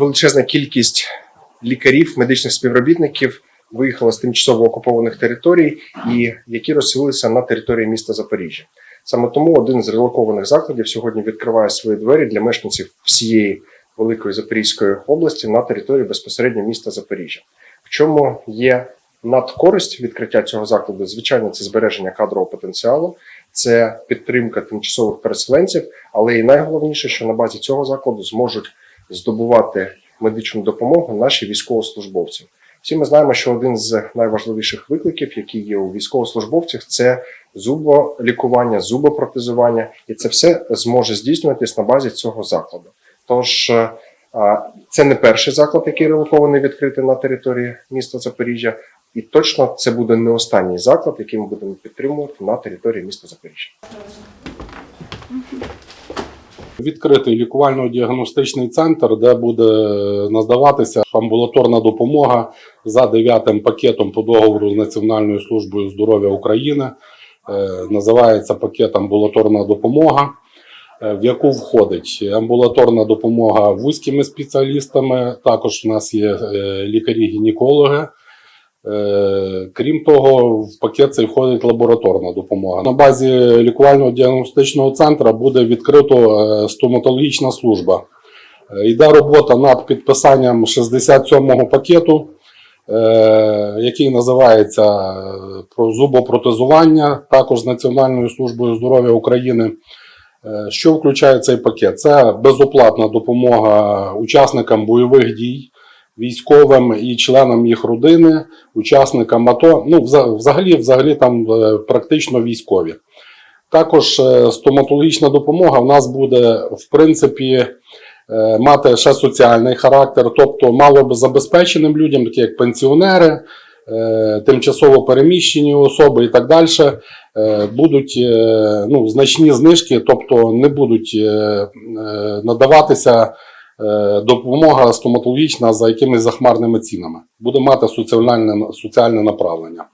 величезна кількість лікарів, медичних співробітників виїхала з тимчасово окупованих територій, і які розселилися на території міста Запоріжжя. Саме тому один з релокованих закладів сьогодні відкриває свої двері для мешканців всієї великої Запорізької області на території безпосередньо міста Запоріжжя. В чому є надкористь відкриття цього закладу? Звичайно, це збереження кадрового потенціалу, це підтримка тимчасових переселенців, але і найголовніше, що на базі цього закладу зможуть здобувати медичну допомогу наші військовослужбовці. Всі ми знаємо, що один з найважливіших викликів, які є у військовослужбовців, це зуболікування, зубопротезування, і це все зможе здійснюватись на базі цього закладу. Тож е, це не перший заклад, який релокований відкритий на території міста Запоріжжя, і точно це буде не останній заклад, який ми будемо підтримувати на території міста Запоріжжя. Відкритий лікувально-діагностичний центр, де буде надаватися амбулаторна допомога за дев'ятим пакетом по договору з Національною службою здоров'я України. Е, Називається пакет амбулаторна допомога, в яку входить амбулаторна допомога вузькими спеціалістами. Також в нас є е, лікарі-гінекологи. Е, Крім того, в пакет цей входить лабораторна допомога. На базі лікувально-діагностичного центру буде відкрито е, стоматологічна служба. Е, Йде робота над підписанням 67-го пакету, е, який називається е, про зубопротезування, також з Національною службою здоров'я України. Е, Що включає цей пакет? Це безоплатна допомога учасникам бойових дій, військовим і членам їх родини, учасникам АТО. Ну, взагалі, взагалі там е, практично військові. Також е, стоматологічна допомога в нас буде, в принципі, мати ще соціальний характер, тобто малозабезпеченим людям, такі як пенсіонери, тимчасово переміщені особи і так далі, будуть е, ну, значні знижки, тобто не будуть е, е, надаватися е, допомога стоматологічна за якимись захмарними цінами. Буде мати соціальне, соціальне направлення.